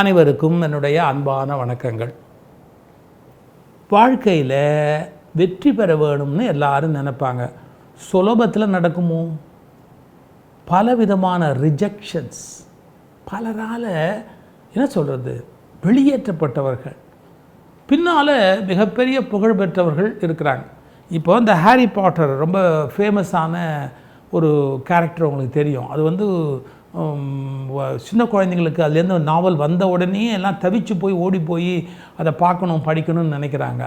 அனைவருக்கும் என்னுடைய அன்பான வணக்கங்கள். வாழ்க்கையில் வெற்றி பெற வேணும்னு எல்லாரும் நினைப்பாங்க. சுலபத்தில் நடக்குமோ? பலவிதமான ரிஜெக்ஷன்ஸ் பலரால் என்ன சொல்கிறது வெளியேற்றப்பட்டவர்கள். பின்னால் மிகப்பெரிய புகழ் பெற்றவர்கள் இருக்கிறாங்க. இப்போ இந்த ஹாரி பாட்டர் ரொம்ப ஃபேமஸான ஒரு கேரக்டர் உங்களுக்கு தெரியும். அது வந்து சின்ன குழந்தைங்களுக்கு அதுலேருந்து நாவல் வந்த உடனே எல்லாம் தவிச்சு போய் ஓடி போய் அதை பார்க்கணும் படிக்கணும்னு நினைக்கிறாங்க.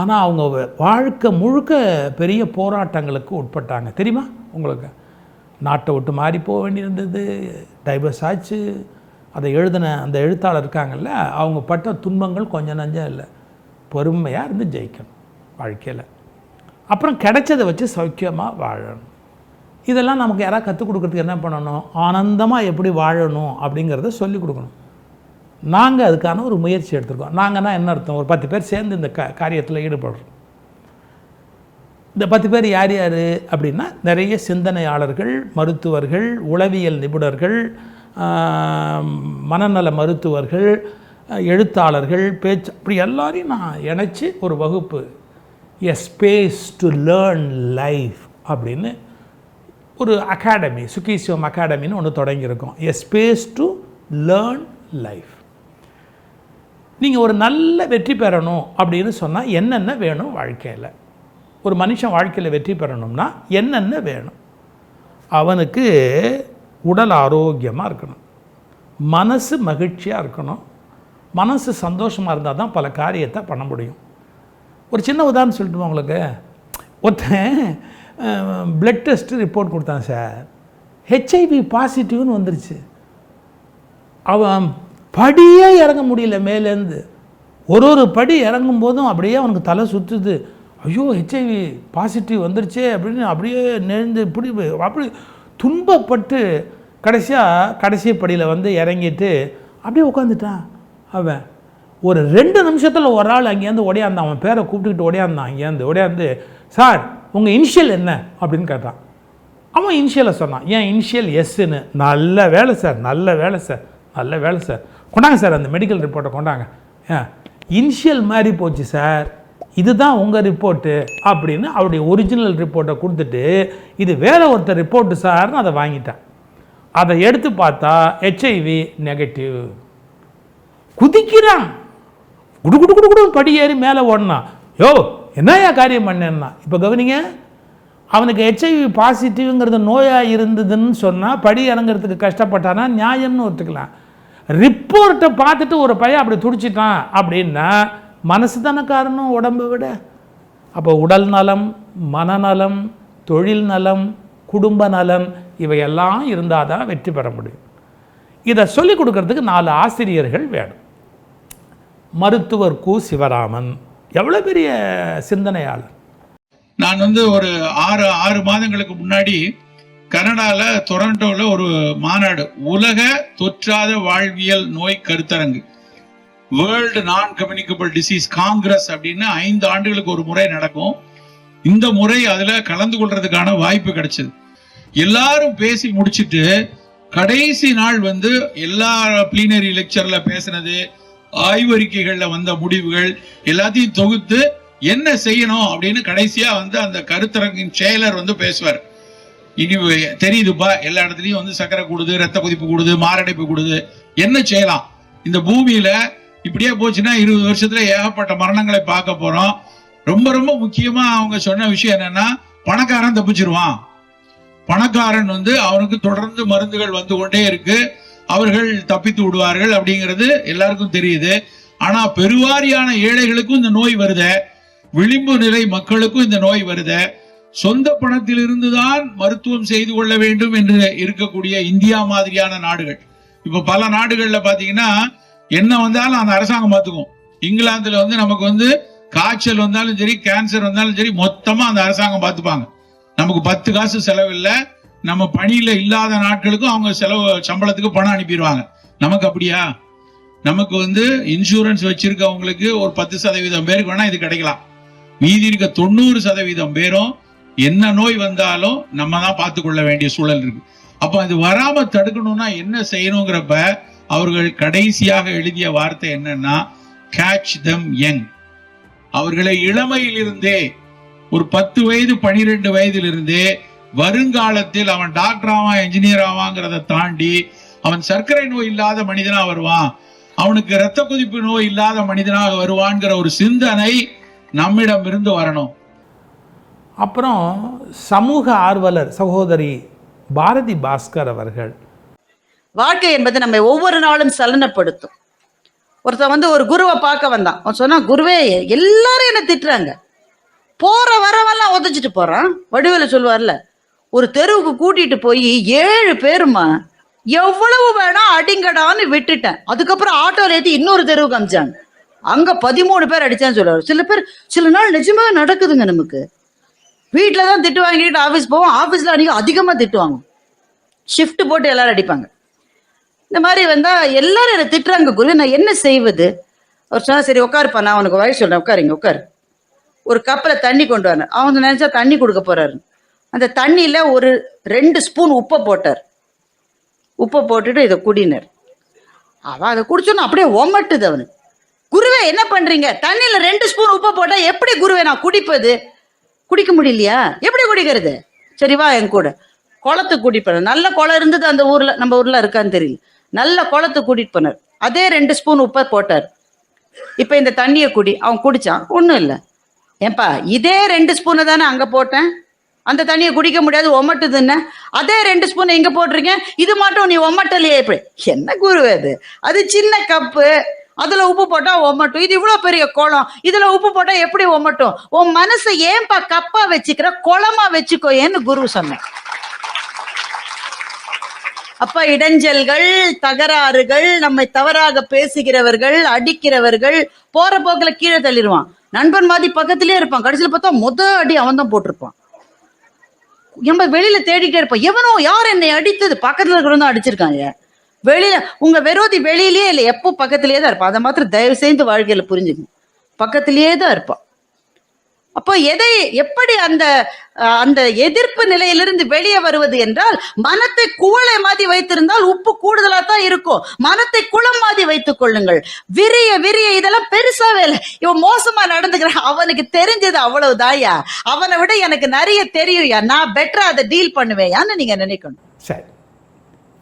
ஆனால் அவங்க வாழ்க்கை முழுக்க பெரிய போராட்டங்களுக்கு உட்பட்டாங்க. தெரியுமா உங்களுக்கு? நாட்டை விட்டு மாறி போக வேண்டியிருந்தது டைவர்ஸ் ஆச்சு. அதை எழுதின அந்த எழுத்தாளர் இருக்காங்கல்ல அவங்க பட்ட துன்பங்கள் கொஞ்சம் நஞ்சம் இல்லை. பொறுமையாக இருந்து ஜெயிக்கணும் வாழ்க்கையில். அப்புறம் கிடைச்சதை வச்சு சௌக்கியமாக வாழணும். இதெல்லாம் நமக்கு யாராவது கற்றுக் கொடுக்குறதுக்கு என்ன பண்ணணும்? ஆனந்தமாக எப்படி வாழணும் அப்படிங்கிறத சொல்லிக் கொடுக்கணும். நாங்கள் அதுக்கான ஒரு முயற்சி எடுத்திருக்கோம். தான் என்ன அர்த்தம்? ஒரு பத்து பேர் சேர்ந்து இந்த க காரியத்தில் ஈடுபடுறோம். இந்த பத்து பேர் யார் யார் அப்படின்னா நிறைய சிந்தனையாளர்கள் மருத்துவர்கள் உளவியல் நிபுணர்கள் மனநல மருத்துவர்கள் எழுத்தாளர்கள் பேச்சு அப்படி எல்லாரையும் நான் இணைச்சி ஒரு வகுப்பு. A space to learn life அப்படின்னு ஒரு அகாடமி சுகீசிவம் அகாடமின்னு ஒன்று தொடங்கியிருக்கோம். A space to learn life நீங்கள் ஒரு நல்ல வெற்றி பெறணும் அப்படின்னு சொன்னால் என்னென்ன வேணும் வாழ்க்கையில்? ஒரு மனுஷன் வாழ்க்கையில் வெற்றி பெறணும்னா என்னென்ன வேணும்? அவனுக்கு உடல் ஆரோக்கியமாக இருக்கணும். மனசு மகிழ்ச்சியாக இருக்கணும். மனசு சந்தோஷமாக இருந்தால் தான் பல காரியத்தை பண்ண முடியும். ஒரு சின்ன உதாரணம் சொல்லட்டுமா உங்களுக்கு? ஒருத்தன் பிளட் டெஸ்ட்டு ரிப்போர்ட் கொடுத்தான் சார் ஹெச்ஐவி பாசிட்டிவ்னு வந்துருச்சு. அவன் படியே இறங்க முடியல மேலேருந்து ஒரு ஒரு படி இறங்கும் போதும் அப்படியே அவனுக்கு தலை சுற்றுது ஐயோ ஹெச்ஐவி பாசிட்டிவ் வந்துருச்சே அப்படின்னு அப்படியே நெழுந்து இப்படி அப்படி துன்பப்பட்டு கடைசியாக கடைசி படியில் வந்து இறங்கிட்டு அப்படியே உட்காந்துட்டான் அவன். ஒரு ரெண்டு நிமிஷத்தில் ஒரு ஆள் அங்கேருந்து ஓடியாந்தான். அவன் பேரை கூப்பிட்டுக்கிட்டு ஒடையாந்தான் அங்கேருந்து ஓடியாந்து சார் உங்கள் இனிஷியல் என்ன அப்படின்னு கேட்டான். அவன் இனிஷியலை சொன்னான் ஏன் இனிஷியல் எஸ்ன்னு நல்ல வேலை சார் நல்ல வேலை சார் நல்ல வேலை சார். கொண்டாங்க சார் அந்த மெடிக்கல் ரிப்போர்ட்டை கொண்டாங்க. ஏன்? இனிஷியல் மாதிரி போச்சு சார். இதுதான் உங்கள் ரிப்போர்ட்டு அப்படின்னு அவருடைய ஒரிஜினல் ரிப்போர்ட்டை கொடுத்துட்டு இது வேற ஒருத்தர் ரிப்போர்ட்டு சார்னு அதை வாங்கிட்டான். அதை எடுத்து பார்த்தா ஹெச்ஐவி நெகட்டிவ் குதிக்கிறான். குடு குடு குடு குடு படி ஏறி மேலே ஓடினான். யோ என்னையா காரியம் பண்ணேன்னா? இப்போ கவனிங்க அவனுக்கு ஹெச்ஐவி பாசிட்டிவ்ங்கிறது நோயாக இருந்ததுன்னு சொன்னால் படி இறங்குறதுக்கு கஷ்டப்பட்டானா? நியாயம்னு ஒத்துக்கலாம். ரிப்போர்ட்டை பார்த்துட்டு ஒரு பையன் அப்படி துடிச்சிட்டான் அப்படின்னா மனசு தானே காரணம் உடம்பை விட? அப்போ உடல் நலம் மனநலம் தொழில் நலம் குடும்ப நலம் இவையெல்லாம் இருந்தால் தான் வெற்றி பெற முடியும். இதை சொல்லிக் கொடுக்கறதுக்கு நாலு ஆசிரியர்கள் வேணும். மருத்துவர் கு சிவராமன். எவ்வளோ பெரிய சிந்தனையாளர்? நான் வந்து ஒரு ஆறு ஆறு மாதங்களுக்கு முன்னாடி கனடாவில் டொரண்டோல ஒரு மாநாடு உலக தொற்றாத வாழ்வியல் நோய் கருத்தரங்கு வேர்ல்டு நான் கம்யூனிகபிள் டிசீஸ் காங்கிரஸ் அப்படின்னு ஐந்து ஆண்டுகளுக்கு ஒரு முறை நடக்கும். இந்த முறை அதில் கலந்து கொள்றதுக்கான வாய்ப்பு கிடைச்சது. எல்லாரும் பேசி முடிச்சிட்டு கடைசி நாள் வந்து எல்லா பிளீனரி லெக்சரில் பேசினது ஆய்வறிக்கைகள்ல வந்த முடிவுகள் எல்லாத்தையும் தொகுத்து என்ன செய்யணும் அப்படின்னு கடைசியா வந்து அந்த கருத்தரங்கின் செயலர் வந்து பேசுவார். இனி தெரியுதுப்பா எல்லா இடத்துலயும் வந்து சக்கரை கூடுது ரத்த கொதிப்பு கூடுது மாரடைப்பு கூடுது. என்ன செய்யலாம்? இந்த பூமியில இப்படியே போச்சுன்னா இருபது வருஷத்துல ஏகப்பட்ட மரணங்களை பார்க்க போறோம். ரொம்ப ரொம்ப முக்கியமா அவங்க சொன்ன விஷயம் என்னன்னா பணக்காரன் தப்பிச்சிருவான். பணக்காரன் வந்து அவனுக்கு தொடர்ந்து மருந்துகள் வந்து கொண்டே இருக்கு. அவர்கள் தப்பித்து விடுவார்கள் அப்படிங்கிறது எல்லாருக்கும் தெரியுது. ஆனா பெருவாரியான ஏழைகளுக்கும் இந்த நோய் வருத. விளிம்பு நிலை மக்களுக்கும் இந்த நோய் வருத. சொந்த பணத்திலிருந்து தான் மருத்துவம் செய்து கொள்ள வேண்டும் என்று இருக்கக்கூடிய இந்தியா மாதிரியான நாடுகள். இப்ப பல நாடுகள்ல பாத்தீங்கன்னா என்ன வந்தாலும் அந்த அரசாங்கம் பார்த்துக்கும் இங்கிலாந்துல வந்து நமக்கு வந்து காய்ச்சல் வந்தாலும் சரி கேன்சர் வந்தாலும் சரி மொத்தமா அந்த அரசாங்கம் பார்த்துப்பாங்க நமக்கு பத்து காசு செலவில்லை. நம்ம பணியில இல்லாத நாட்களுக்கும் அவங்க செலவு சம்பளத்துக்கு பணம் அனுப்பிடுவாங்க. நமக்கு அப்படியா? நமக்கு வந்து இன்சூரன்ஸ் வச்சிருக்கவங்களுக்கு ஒரு பத்து சதவீதம் பேருக்கு வேணா இது கிடைக்கலாம். மீதி இருக்க தொண்ணூறு சதவீதம் பேரும் என்ன நோய் வந்தாலும் நம்ம தான் பார்த்து கொள்ள வேண்டிய சூழல் இருக்கு. அப்ப அது வராம தடுக்கணும்னா என்ன செய்யணுங்கிறப்ப அவர்கள் கடைசியாக எழுதிய வார்த்தை என்னன்னா கேட்ச் தம் யங் அவர்களை இளமையிலிருந்தே ஒரு பத்து வயது பனிரெண்டு வயதிலிருந்தே வருங்காலத்தில் அவன் டாக்டர் ஆவான் என்ஜினியர் ஆவாங்கிறத தாண்டி அவன் சர்க்கரை நோய் இல்லாத மனிதனா வருவான். அவனுக்கு இரத்த கொதிப்பு நோய் இல்லாத மனிதனாக வருவான்ங்கிற ஒரு சிந்தனை நம்மிடம் இருந்து வரணும். அப்புறம் சமூக ஆர்வலர் சகோதரி பாரதி பாஸ்கர் அவர்கள். வாழ்க்கை என்பது நம்ம ஒவ்வொரு நாளும் சலனப்படுத்தும். ஒருத்தன் வந்து ஒரு குருவை பார்க்க வந்தான். அவன் சொன்னா குருவே எல்லாரும் என்ன திட்டுறாங்க. போற வரவெல்லாம் உதச்சிட்டு போறான். வடிவேலு சொல்லுவார்ல ஒரு தெருவுக்கு கூட்டிட்டு போய் ஏழு பேருமா எவ்வளவு வேணா அடிங்கடான்னு விட்டுட்டேன். அதுக்கப்புறம் ஆட்டோல ஏத்தி இன்னொரு தெருவுக்கு அமிச்சாங்க. அங்க பதிமூணு பேர் அடிச்சான்னு சொல்லுவாரு சில பேர் சில நாள் நிஜமாக நடக்குதுங்க நமக்கு. வீட்டில் தான் திட்டு வாங்கிட்டு ஆஃபீஸ் போவோம். ஆஃபீஸில் அன்றைக்கி அதிகமாக திட்டுவாங்க. ஷிஃப்ட் போட்டு எல்லாரும் அடிப்பாங்க. இந்த மாதிரி வந்தா எல்லாரும் என்னை திட்டுறாங்க குரு. நான் என்ன செய்வது? அவர் சொன்னா சரி உட்காருப்பா. நான் உனக்கு வயசு சொல்றேன். உட்காருங்க உட்காரு. ஒரு கப்பில் தண்ணி கொண்டு வரேன். அவங்க நினைச்சா தண்ணி கொடுக்க போறாரு. அந்த தண்ணியில் ஒரு ரெண்டு ஸ்பூன் உப்பை போட்டார். உப்பை போட்டுட்டு இதை குடினார். அவன் அதை குடிச்சோன்னு அப்படியே ஒமட்டுது அவனு. குருவே என்ன பண்ணுறீங்க தண்ணியில் ரெண்டு ஸ்பூன் உப்பை போட்டால் எப்படி குருவே நான் குடிப்பது? குடிக்க முடியலையா? எப்படி குடிக்கிறது? சரி வா என் கூட. குளத்துக்கு கூட்டிட்டு போனார். நல்ல குளம் இருந்தது அந்த ஊரில் நம்ம ஊரில் இருக்கான்னு தெரியல. நல்ல குளத்துக்கு கூட்டிட்டு போனார். அதே ரெண்டு ஸ்பூன் உப்பை போட்டார். இப்போ இந்த தண்ணியை குடி. அவன் குடிச்சான். ஒன்றும் இல்லை. ஏன்பா இதே ரெண்டு ஸ்பூனை தானே அங்கே போட்டேன்? அந்த தண்ணியை குடிக்க முடியாது ஒமட்டுதுன்னு அதே ரெண்டு ஸ்பூன் எங்க போட்டிருக்கேன் இது மட்டும் நீ ஒமட்டலையே இப்படி. என்ன குரு அது? அது சின்ன கப்பு அதுல உப்பு போட்டா ஒமட்டும். இது இவ்வளவு பெரிய குளம் இதுல உப்பு போட்டா எப்படி ஒமட்டும்? உன் மனசை ஏன்பா கப்பா வச்சுக்கிற குளமா வச்சுக்கோ ஏன்னு குரு சொன்னேன் அப்ப இடைஞ்சல்கள் தகராறுகள் நம்மை தவறாக பேசுகிறவர்கள் அடிக்கிறவர்கள் போற போக்குல கீழே தள்ளிடுவான். நண்பன் மாதிரி பக்கத்திலே இருப்பான். கடைசியில் பார்த்தா முத அடி அவன் தான் போட்டிருப்பான். நம்ம வெளியில தேடிட்டே இருப்போம். எவனோ யார் என்னை அடித்தது? பக்கத்துல இருக்கிறவங்க தான் அடிச்சிருக்காங்க. வெளியில உங்க விரோதி வெளியிலேயே இல்லை எப்போ பக்கத்திலேயே தான் இருப்பான் அதை மாத்திரம் தயவு செய்து வாழ்க்கையில புரிஞ்சுக்கணும். பக்கத்திலேயே தான் இருப்பான் அப்போ எதை எப்படி அந்த அந்த எதிர்ப்பு நிலையிலிருந்து வெளியே வருவது என்றால் மனத்தை குவளை மாதிரி வைத்திருந்தால் உப்பு கூடுதலா தான் இருக்கும். மனத்தை குளம் மாதிரி வைத்துக் கொள்ளுங்கள். விரிய விரிய இதெல்லாம் பெருசா வேலை இவன் மோசமா நடந்துக்கிறான். அவனுக்கு தெரிஞ்சது அவ்வளவு தாயா அவனை விட எனக்கு நிறைய தெரியும்யா. நான் பெட்டரா அதை டீல் பண்ணுவேயான்னு நீங்க நினைக்கணும். சரி.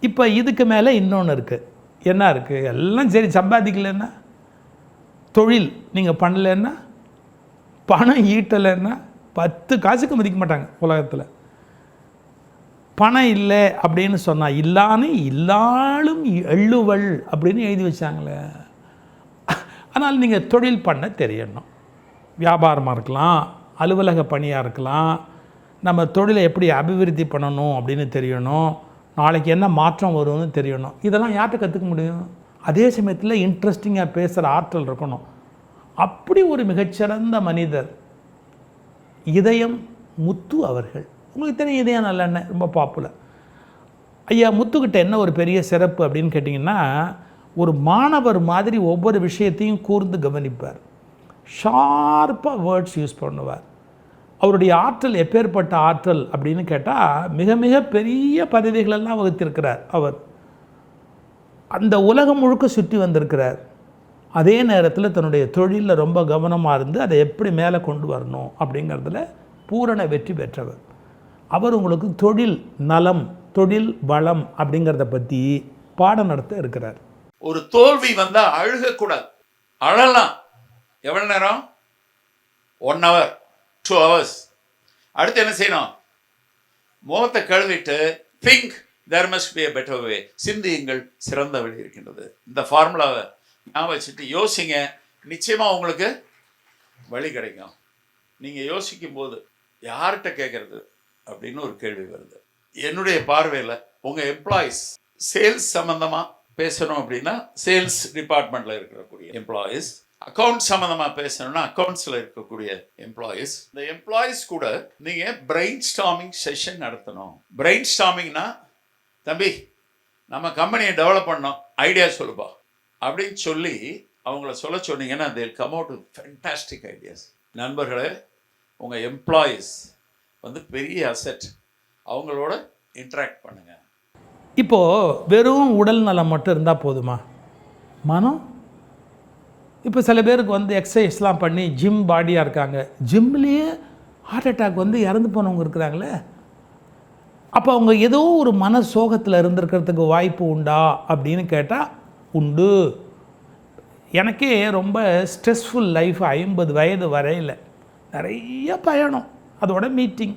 இப்போ இதுக்கு மேலே இன்னொன்று இருக்குது என்ன இருக்குது எல்லாம் சரி சம்பாதிக்கலன்னா தொழில் நீங்கள் பண்ணலன்னா பணம் ஈட்டலைன்னா பத்து காசுக்கு மதிக்க மாட்டாங்க உலகத்தில். பணம் இல்லை அப்படின்னு சொன்னால் இல்லான்னு இல்லாலும் எள்ளுவள் அப்படின்னு எழுதி வச்சாங்களே. அதனால் நீங்கள் தொழில் பண்ண தெரியணும். வியாபாரமாக இருக்கலாம் அலுவலக பணியாக இருக்கலாம் நம்ம தொழிலை எப்படி அபிவிருத்தி பண்ணணும் அப்படின்னு தெரியணும் நாளைக்கு என்ன மாற்றம் வரும்னு தெரியணும். இதெல்லாம் யார்கிட்ட கற்றுக்க முடியும்? அதே சமயத்தில் இன்ட்ரெஸ்டிங்காக பேசுகிற ஆற்றல் இருக்கணும். அப்படி ஒரு மிகச்சிறந்த மனிதர் இதயம் முத்து அவர்கள். உங்களுக்கு தெரியும் இதயம் நல்லெண்ணெய் ரொம்ப பாப்புலர் ஐயா முத்துக்கிட்ட என்ன ஒரு பெரிய சிறப்பு அப்படின்னு கேட்டிங்கன்னா ஒரு மாணவர் மாதிரி ஒவ்வொரு விஷயத்தையும் கூர்ந்து கவனிப்பார். ஷார்ப்பாக வேர்ட்ஸ் யூஸ் பண்ணுவார். அவருடைய ஆற்றல் எப்பேற்பட்ட ஆற்றல் அப்படின்னு கேட்டால் மிக மிக பெரிய பதவிகளெல்லாம் வகுத்திருக்கிறார் அவர். அந்த உலகம் முழுக்க சுற்றி வந்திருக்கிறார். அதே நேரத்தில் தன்னுடைய தொழிலில் ரொம்ப கவனமாக இருந்து அதை எப்படி மேலே கொண்டு வரணும் அப்படிங்கிறதுல பூரண வெற்றி பெற்றவர். அவர் உங்களுக்கு தொழில் நலம் தொழில் வளம் அப்படிங்கிறத பற்றி பாடம் நடத்த இருக்கிறார். ஒரு தோல்வி வந்தால் அழுகக்கூடாது. அழலாம். எவ்வளோ நேரம்? ஒன் ஹவர் டூ ஹவர்ஸ் அடுத்து என்ன செய்யணும்? முகத்தை கழுவிட்டு think there must be way சிந்தியுங்கள் சிறந்த வழி இருக்கின்றது. இந்த ஃபார்முலாவை ஞாபகம் வச்சுட்டு யோசிங்க. நிச்சயமா உங்களுக்கு வழி கிடைக்கும். நீங்கள் யோசிக்கும் போது யார்கிட்ட கேட்கறது அப்படின்னு ஒரு கேள்வி வருது. என்னுடைய பார்வையில் உங்கள் எம்ப்ளாயிஸ் சேல்ஸ் சம்மந்தமாக பேசணும் அப்படின்னா சேல்ஸ் டிபார்ட்மெண்ட்டில் இருக்கக்கூடிய எம்ப்ளாயீஸ் அக்கவுண்ட் சம்மந்தமாக பேசணும்னா அக்கௌண்ட்ஸில் இருக்கக்கூடிய எம்ப்ளாயீஸ் இந்த எம்ப்ளாயீஸ் கூட நீங்கள் பிரெயின் ஸ்டாமிங் செஷன் நடத்தணும். பிரெயின் ஸ்டாமிங்னா தம்பி நம்ம கம்பெனியை டெவலப் பண்ணோம். ஐடியா சொல்லுப்பா. அப்படின்னு சொல்லி அவங்கள சொல்ல சொன்னீங்கன்னா தேல் கம் அவுட் ஃபென்டாஸ்டிக் ஐடியாஸ் நண்பர்களே உங்கள் எம்ப்ளாயீஸ் வந்து பெரிய அசெட் அவங்களோட இன்ட்ராக்ட் பண்ணுங்கள் இப்போது வெறும் உடல் நலம் மட்டும் இருந்தால் போதுமா? மனம்? இப்போ சில பேருக்கு வந்து எக்ஸசைஸ்லாம் பண்ணி ஜிம் பாடியாக இருக்காங்க. ஜிம்லேயே ஹார்ட் அட்டாக் வந்து இறந்து போனவங்க இருக்கிறாங்களே? அப்போ அவங்க ஏதோ ஒரு மன சோகத்தில் இருந்திருக்கிறதுக்கு வாய்ப்பு உண்டா அப்படின்னு கேட்டால் உண்டு. எனக்கே ரொம்ப ஸ்ட்ரெஸ்ஃபுல் லைஃப் ஐம்பது வயது வரையில் நிறைய பயணம் அதோட மீட்டிங்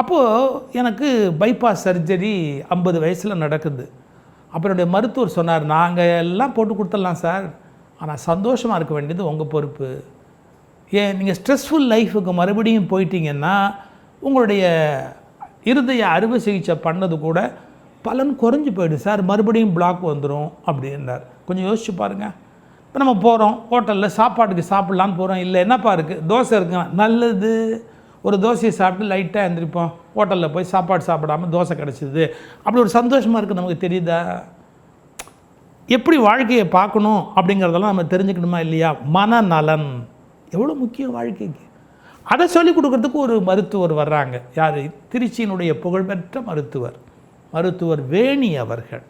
அப்போது எனக்கு பைபாஸ் சர்ஜரி ஐம்பது வயசில் நடக்குது. அப்புறம் என்னுடைய மருத்துவர் சொன்னார் நாங்கள் எல்லாம் போட்டு கொடுத்துடலாம் சார். ஆனால் சந்தோஷமாக இருக்க வேண்டியது உங்கள் பொறுப்பு. ஏன் நீங்கள் ஸ்ட்ரெஸ்ஃபுல் லைஃபுக்கு மறுபடியும் போயிட்டீங்கன்னா உங்களுடைய இருதய அறுவை சிகிச்சை பண்ணது கூட பலன் குறைஞ்சி போயிடும் சார். மறுபடியும் பிளாக் வந்துடும் அப்படின்னார். கொஞ்சம் யோசிச்சு பாருங்கள் இப்போ நம்ம போகிறோம் ஹோட்டலில் சாப்பாட்டுக்கு சாப்பிட்லான்னு போகிறோம் இல்லை என்னப்பா இருக்குது தோசை இருக்குங்க நல்லது. ஒரு தோசையை சாப்பிட்டு லைட்டாக எழுந்திரிப்போம் ஹோட்டலில் போய் சாப்பாடு சாப்பிடாம தோசை கிடச்சிது. அப்படி ஒரு சந்தோஷமாக இருக்குது நமக்கு தெரியுதா? எப்படி வாழ்க்கையை பார்க்கணும் அப்படிங்கிறதெல்லாம் நம்ம தெரிஞ்சுக்கணுமா இல்லையா? மனநலன். எவ்வளோ முக்கியம் வாழ்க்கைக்கு. அதை சொல்லிக் கொடுக்குறதுக்கு ஒரு மருத்துவர் வர்றாங்க. யார்? திருச்சியினுடைய புகழ்பெற்ற மருத்துவர். மருத்துவர் வேணி அவர்கள்.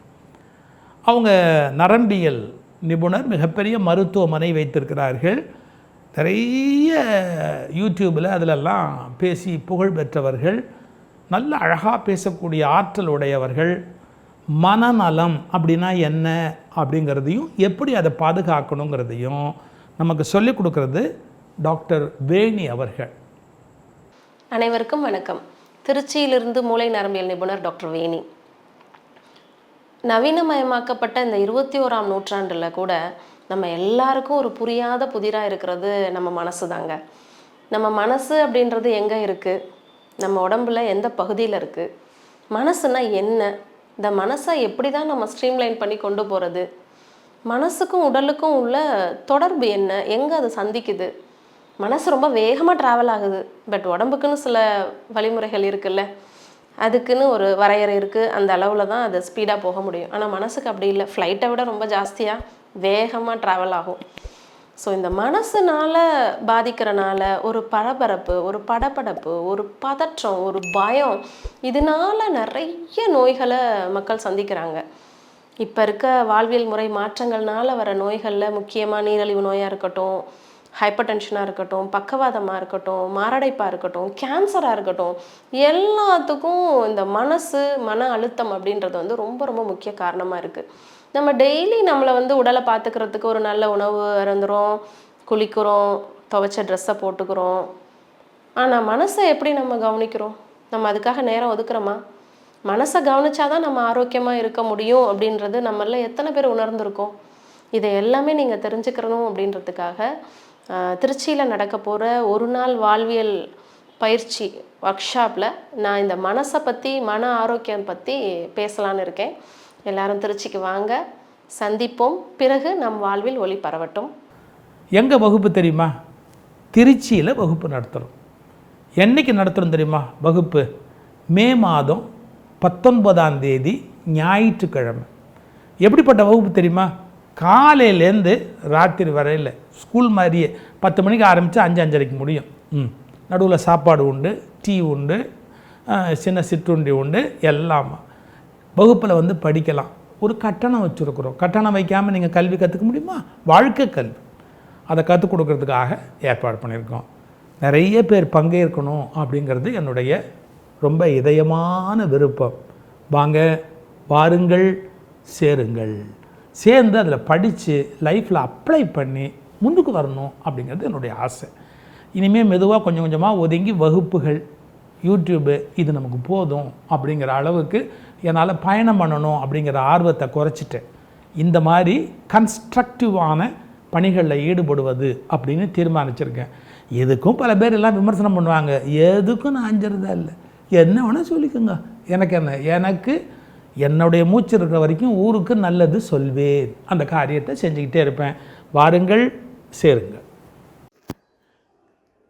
அவங்க நரம்பியல் நிபுணர் மிகப்பெரிய மருத்துவமனை வைத்திருக்கிறார்கள். நிறைய யூடியூப்பில் அதிலெல்லாம் பேசி புகழ் பெற்றவர்கள் நல்ல அழகாக பேசக்கூடிய ஆற்றல் உடையவர்கள் மனநலம் அப்படின்னா என்ன அப்படிங்கிறதையும் எப்படி அதை பாதுகாக்கணுங்கிறதையும் நமக்கு சொல்லிக் கொடுக்கறது டாக்டர் வேணி அவர்கள். அனைவருக்கும் வணக்கம். திருச்சியிலிருந்து மூளை நரம்பியல் நிபுணர் டாக்டர் வேணி. நவீனமயமாக்கப்பட்ட இந்த இருபத்தி ஓராம் நூற்றாண்டில் கூட நம்ம எல்லாருக்கும் ஒரு புரியாத புதிராக இருக்கிறது நம்ம மனசு தாங்க நம்ம மனசு அப்படின்றது எங்கே இருக்குது நம்ம உடம்புல எந்த பகுதியில் இருக்குது மனசுனா என்ன? இந்த மனசை எப்படி தான் நம்ம ஸ்ட்ரீம்லைன் பண்ணி கொண்டு போகிறது மனசுக்கும் உடலுக்கும் உள்ள தொடர்பு என்ன? எங்கே அது சந்திக்குது? மனசு ரொம்ப வேகமாக ட்ராவல் ஆகுது. பட் உடம்புக்குன்னு சில வழிமுறைகள் இருக்குல்ல? அதுக்குன்னு ஒரு வரையறை இருக்குது அந்த அளவில் தான் அது ஸ்பீடாக போக முடியும். ஆனால் மனசுக்கு அப்படி இல்லை. ஃப்ளைட்டை விட ரொம்ப ஜாஸ்தியாக வேகமாக ட்ராவல் ஆகும். ஸோ இந்த மனசுனால் பாதிக்கிறனால ஒரு பரபரப்பு ஒரு படபடப்பு ஒரு பதற்றம் ஒரு பயம் இதனால் நிறைய நோய்களை மக்கள் சந்திக்கிறாங்க. இப்போ இருக்க வாழ்வியல் முறை மாற்றங்கள்னால வர நோய்களில் முக்கியமாக நீரழிவு நோயாக இருக்கட்டும் ஹைப்பர் டென்ஷனாக இருக்கட்டும் பக்கவாதமாக இருக்கட்டும் மாரடைப்பாக இருக்கட்டும் கேன்சராக இருக்கட்டும் எல்லாத்துக்கும் இந்த மனசு மன அழுத்தம் அப்படின்றது வந்து ரொம்ப ரொம்ப முக்கிய காரணமாக இருக்குது நம்ம டெய்லி நம்மளை வந்து உடலை பார்த்துக்கிறதுக்கு ஒரு நல்ல உணவு அருந்துறோம் குளிக்கிறோம் துவைச்ச ட்ரெஸ்ஸை போட்டுக்கிறோம். ஆனால் மனசை எப்படி நம்ம கவனிக்கிறோம்? நம்ம அதுக்காக நேரம் ஒதுக்குறோமா? மனசை கவனிச்சாதான் நம்ம ஆரோக்கியமாக இருக்க முடியும் அப்படின்றது நம்மள எத்தனை பேர் உணர்ந்திருக்கோம்? இதை எல்லாமே நீங்கள் தெரிஞ்சுக்கிறணும் அப்படின்றதுக்காக திருச்சியில் நடக்க போகிற ஒரு நாள் வாழ்வியல் பயிற்சி ஒர்க் ஷாப்பில் நான் இந்த மனசை பற்றி மன ஆரோக்கியம் பற்றி பேசலான்னு இருக்கேன். எல்லாரும் திருச்சிக்கு வாங்க. சந்திப்போம். பிறகு நம் வாழ்வில் ஒளி பரவட்டும். எங்கே வகுப்பு தெரியுமா? திருச்சியில் வகுப்பு நடத்துகிறோம் என்னைக்கு நடத்துகிறோம் தெரியுமா? வகுப்பு மே மாதம் பத்தொன்பதாம் தேதி ஞாயிற்றுக்கிழமை. எப்படிப்பட்ட வகுப்பு தெரியுமா? காலையிலேருந்து ராத்திரி வரையில் ஸ்கூல் மாதிரியே பத்து மணிக்கு ஆரம்பித்து அஞ்சு அஞ்சரைக்கு முடியும். ம். நடுவில் சாப்பாடு உண்டு டீ உண்டு சின்ன சிற்றுண்டி உண்டு எல்லாம். வகுப்பில் வந்து படிக்கலாம். ஒரு கட்டணம் வச்சுருக்குறோம். கட்டணம் வைக்காமல் நீங்கள் கல்வி கற்றுக்க முடியுமா? வாழ்க்கை கல்வி. அதை கற்றுக் கொடுக்கறதுக்காக ஏற்பாடு பண்ணியிருக்கோம். நிறைய பேர் பங்கேற்கணும் அப்படிங்கிறது என்னுடைய ரொம்ப இதயமான விருப்பம். வாங்க வாருங்கள் சேருங்கள். சேர்ந்து அதில் படித்து லைஃப்பில் அப்ளை பண்ணி முன்னுக்கு வரணும் அப்படிங்கிறது என்னுடைய ஆசை. இனிமேல் மெதுவாக கொஞ்சம் கொஞ்சமாக ஒதுங்கி வகுப்புகள் யூடியூப்பு இது நமக்கு போதும் அப்படிங்கிற அளவுக்கு என்னால் பயணம் பண்ணணும் அப்படிங்கிற ஆர்வத்தை குறைச்சிட்டேன். இந்த மாதிரி கன்ஸ்ட்ரக்டிவான பணிகளில் ஈடுபடுவது அப்படின்னு தீர்மானிச்சிருக்கேன். எதுக்கும் பல பேர் எல்லாம் விமர்சனம் பண்ணுவாங்க எதுக்கும் நான் அஞ்சுறதா இல்லை. என்ன வேணால் சொல்லிக்கோங்க. எனக்கு என்ன எனக்கு என்னுடைய மூச்சு இருக்கிற வரைக்கும் ஊருக்கு நல்லது சொல்வேன். அந்த காரியத்தை செஞ்சுக்கிட்டே இருப்பேன். வாருங்கள் சேருங்கள்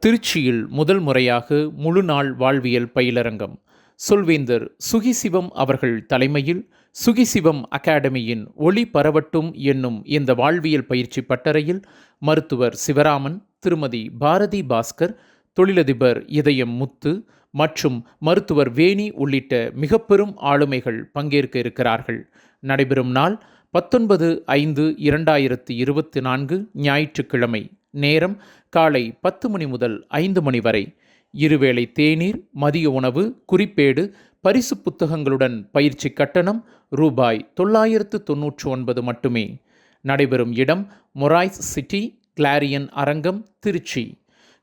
திருச்சியில் முதல் முறையாக முழு நாள் வாழ்வியல் பயிலரங்கம். சொல்வேந்தர் சுகிசிவம் அவர்கள் தலைமையில் சுகிசிவம் அகாடமியின் ஒளி பரவட்டும் என்னும் இந்த வாழ்வியல் பயிற்சி பட்டறையில் மருத்துவர் சிவராமன் திருமதி பாரதி பாஸ்கர் தொழிலதிபர் இதயம் முத்து மற்றும் மருத்துவர் வேணி உள்ளிட்ட மிக பெரும் ஆளுமைகள் பங்கேற்க இருக்கிறார்கள். நடைபெறும் நாள் பத்தொன்பது ஐந்து இரண்டாயிரத்தி இருபத்தி நான்கு ஞாயிற்றுக்கிழமை. நேரம் காலை பத்து மணி முதல் ஐந்து மணி வரை. இருவேளை தேநீர் மதிய உணவு குறிப்பேடு பரிசு புத்தகங்களுடன் பயிற்சி கட்டணம் ரூபாய் தொள்ளாயிரத்து தொன்னூற்று ஒன்பது மட்டுமே. நடைபெறும் இடம் மொராய்ஸ் சிட்டி கிளாரியன் அரங்கம் திருச்சி.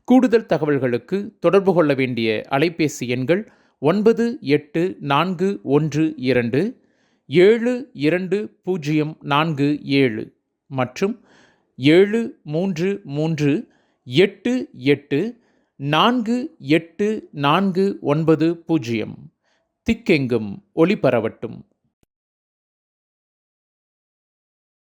கூடுதல் தகவல்களுக்கு தொடர்பு கொள்ள வேண்டிய அலைபேசி எண்கள் ஒன்பது எட்டு நான்கு ஒன்று இரண்டு ஏழு இரண்டு பூஜ்ஜியம் நான்கு ஏழு மற்றும் ஏழு மூன்று மூன்று எட்டு எட்டு நான்கு எட்டு நான்கு ஒன்பது பூஜ்ஜியம். திக்கெங்கும் ஒளி பரவட்டும்